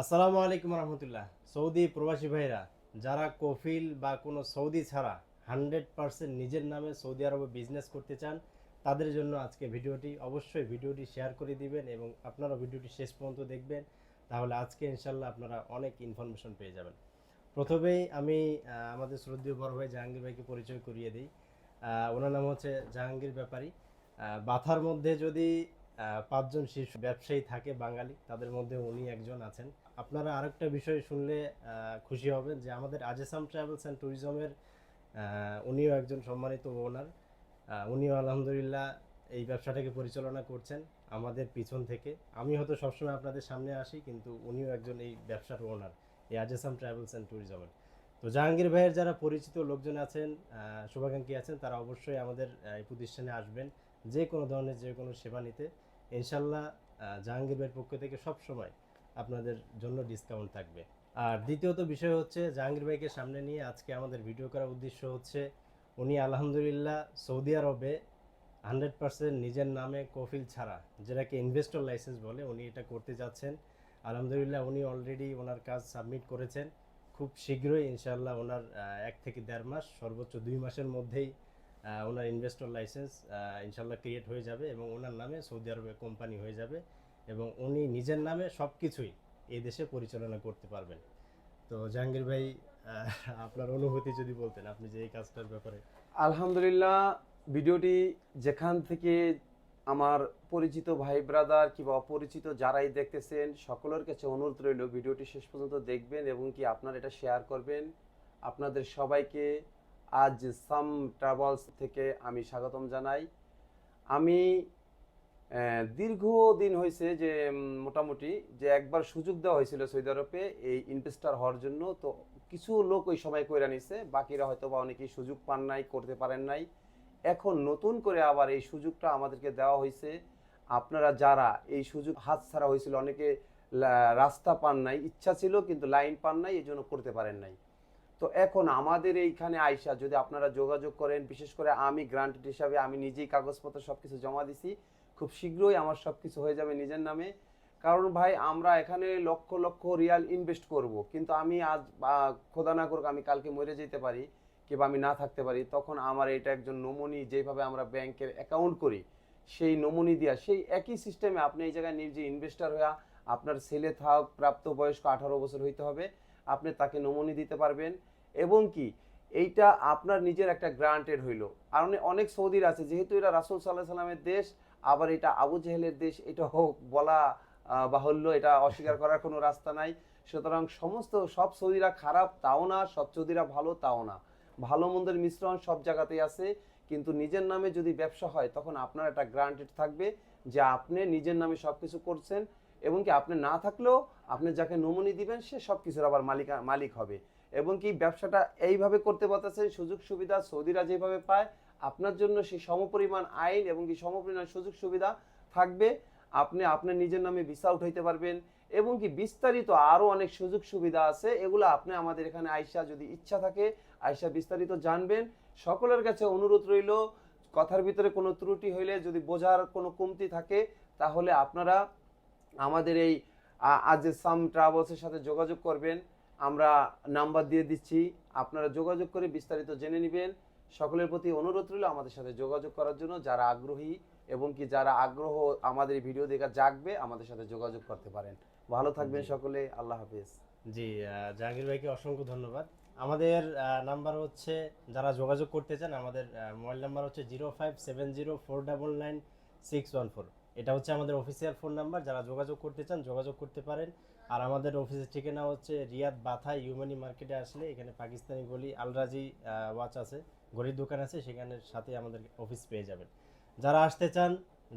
আসসালামু আলাইকুম রহমতুল্লাহ। সৌদি প্রবাসী ভাইরা, যারা কফিল বা কোনো সৌদি ছাড়া হান্ড্রেড পার্সেন্ট নিজের নামে সৌদি আরবে বিজনেস করতে চান, তাদের জন্য আজকে ভিডিওটি, অবশ্যই ভিডিওটি শেয়ার করে দিবেন এবং আপনারা ভিডিওটি শেষ পর্যন্ত দেখবেন, তাহলে আজকে ইনশাল্লাহ আপনারা অনেক ইনফরমেশন পেয়ে যাবেন। প্রথমেই আমি আমাদের শ্রদ্ধীয় বড় ভাই জাহাঙ্গীর ভাইকে পরিচয় করিয়ে দিই। ওনার নাম হচ্ছে জাহাঙ্গীর ব্যাপারী। বাথার মধ্যে যদি পাঁচজন শিশু ব্যবসায়ী থাকে বাঙালি, তাদের মধ্যে উনি একজন আছেন। আপনারা আরেকটা বিষয় শুনলে খুশি হবেন যে আমাদের আজেসাম ট্রাভেলস অ্যান্ড ট্যুরিজমের উনিও একজন সম্মানিত ওনার। উনিও আলহামদুলিল্লাহ এই ব্যবসাটাকে পরিচালনা করছেন আমাদের পিছন থেকে। আমি হয়তো সবসময় আপনাদের সামনে আসি, কিন্তু উনিও একজন এই ব্যবসার ওনার, এই আজেসাম ট্রাভেলস অ্যান্ড ট্যুরিজমের। তো জাহাঙ্গীর ভাইয়ের যারা পরিচিত লোকজন আছেন শুভাকাঙ্ক্ষী আছেন, তারা অবশ্যই আমাদের এই প্রতিষ্ঠানে আসবেন, যে কোনো ধরনের যে কোনো সেবা নিতে। ইনশাল্লাহ জাহাঙ্গীর ভাইয়ের পক্ষ থেকে সব সময় আপনাদের জন্য ডিসকাউন্ট থাকবে। আর দ্বিতীয়ত বিষয় হচ্ছে, জাহাঙ্গীর ভাইকে সামনে নিয়ে আজকে আমাদের ভিডিও করার উদ্দেশ্য হচ্ছে, উনি আলহামদুলিল্লাহ সৌদি আরবে হান্ড্রেড পার্সেন্ট নিজের নামে কফিল ছাড়া, যেটাকে ইনভেস্টর লাইসেন্স বলে উনি এটা করতে যাচ্ছেন। আলহামদুলিল্লাহ উনি অলরেডি ওনার কাজ সাবমিট করেছেন। খুব শীঘ্রই ইনশাল্লাহ ওনার এক থেকে দেড় মাস, সর্বোচ্চ দুই মাসের মধ্যেই ওনার ইনভেস্টর লাইসেন্স ইনশাল্লাহ ক্রিয়েট হয়ে যাবে এবং ওনার নামে সৌদি আরবে কোম্পানি হয়ে যাবে। এবং উনি নিজের নামে সব কিছুই এই দেশে পরিচালনা করতে পারবেন। তো জাহাঙ্গীর ভাই আপনার অনুভূতি যদি বলতেন, আপনি যে এই কাজটার ব্যাপারে। আলহামদুলিল্লাহ, ভিডিওটি যেখান থেকে আমার পরিচিত ভাই ব্রাদার কিংবা অপরিচিত যারাই দেখতেছেন, সকলের কাছে অনুরোধ রইল ভিডিওটি শেষ পর্যন্ত দেখবেন এবং কি আপনারা এটা শেয়ার করবেন। আপনাদের সবাইকে আজ সাম ট্রাভেলস থেকে আমি স্বাগতম জানাই। আমি দীর্ঘদিন হয়েছে যে মোটামুটি যে একবার সুযোগ দেওয়া হয়েছিল সৌদি আরবে এই ইনভেস্টার হওয়ার জন্য। তো কিছু লোক ওই সময় কইরা নিছে, বাকিরা হয়তো বা অনেকেই সুযোগ পান নাই, করতে পারেন নাই। এখন নতুন করে আবার এই সুযোগটা আমাদেরকে দেওয়া হয়েছে। আপনারা যারা এই সুযোগ হাত ছাড়া হয়েছিল, অনেকে রাস্তা পান নাই, ইচ্ছা ছিল কিন্তু লাইন পান নাই এই জন্য করতে পারেন নাই। তো এখন আমাদের এইখানে আইসা যদি আপনারা যোগাযোগ করেন, বিশেষ করে আমি গ্রান্টেড হিসাবে আমি নিজেই কাগজপত্র সব কিছু জমা দিছি খুব শীঘ্রই আমার সব কিছু হয়ে যাবে নিজের নামে। কারণ ভাই, আমরা এখানে লক্ষ লক্ষ রিয়াল ইনভেস্ট করব। কিন্তু আমি আজ খোদা না করুক আমি কালকে মরে যেতে পারি কিংবা আমি না থাকতে পারি, তখন আমার এটা একজন নমুনি যেভাবে আমরা ব্যাংকের অ্যাকাউন্ট করি, সেই নমুনি দিয়া, সেই একই সিস্টেমে আপনি এই জায়গায় নিজে ইনভেস্টার হয়ে আপনার ছেলে থাক, প্রাপ্তবয়স্ক আঠারো বছর হইতে হবে, আপনি তাকে নমুনি দিতে পারবেন। এবং কি, এইটা আপনার নিজের একটা গ্রান্টেড হইল। আর অনেক সৌদির আছে, যেহেতু এটা রাসুল সাল্লাহ সাল্লামের দেশ আবার এটা আবু জেহেলের দেশ, এটা হোক, বলা বাহুল্য, এটা অস্বীকার করার কোনো রাস্তা নাই। সুতরাং সমস্ত, সব সৌদিরা খারাপ, তাও না, সব সৌদিরা ভালো, তাও না। ভালো মন্দের মিশ্রণ সব জায়গাতেই আছে, কিন্তু নিজের নামে যদি ব্যবসা হয়, তখন আপনার একটা গ্রান্টেড থাকবে যে আপনি নিজের নামে সব কিছু করছেন, এবং কি আপনি না থাকলেও আপনি যাকে নমুনি দিবেন, সে সব কিছুর আবার মালিক মালিক হবে। এবং কি ব্যবসাটা এইভাবে করতে পারতেছেন সুযোগ সুবিধা সৌদিরা যেভাবে পায় আপনার জন্য সেই সমপরিমাণ আইন এবং কি সমপরিমাণ সুযোগ সুবিধা থাকবে। আপনি আপনার নিজের নামে ভিসা উঠাইতে পারবেন এবং কি বিস্তারিত আরও অনেক সুযোগ সুবিধা আছে। এগুলো আপনি আমাদের এখানে আইসা যদি ইচ্ছা থাকে আয়সা বিস্তারিত জানবেন। সকলের কাছে অনুরোধ রইল, কথার ভিতরে কোনো ত্রুটি হইলে যদি বোঝার কোনো কমতি থাকে, তাহলে আপনারা আমাদের এই আজ সাম ট্রাভেলসের সাথে যোগাযোগ করবেন। আমরা নাম্বার দিয়ে দিচ্ছি, আপনারা যোগাযোগ করে বিস্তারিত জেনে নেবেন। সকলের প্রতি অনুরোধ রইল আমাদের সাথে যোগাযোগ করার জন্য। যারা আগ্রহী এবং কি যারা আগ্রহ আমাদের ভিডিও দেখা জাগবে আমাদের সাথে যোগাযোগ করতে পারেন। ভালো থাকবেন সকলে আল্লাহ হাফিজ। জি জাহাঙ্গীর ভাইকে অসংখ্য ধন্যবাদ। আমাদের নাম্বার হচ্ছে যারা যোগাযোগ করতে চান আমাদের মোবাইল নাম্বার হচ্ছে zero five seven zero four double nine six one four. এটা হচ্ছে আমাদের অফিসিয়াল ফোন নাম্বার যারা যোগাযোগ করতে চান যোগাযোগ করতে পারেন। আর আমাদের অফিসের ঠিকানা হচ্ছে রিয়াদ বাথা ইউমানি মার্কেটে আসলে এখানে পাকিস্তানি গলি আলরাজি ওয়াচ আছে। ঘড়ির দোকান আছে সেখানের সাথে আমাদের অফিস পেয়ে যাবেন। যারা আসতে চান,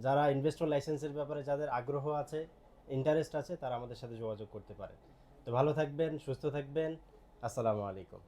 যারা ইনভেস্টর লাইসেন্সের ব্যাপারে যাদের আগ্রহ আছে ইন্টারেস্ট আছে, তারা আমাদের সাথে যোগাযোগ করতে পারেন। তো ভালো থাকবেন, সুস্থ থাকবেন। আসসালামু আলাইকুম।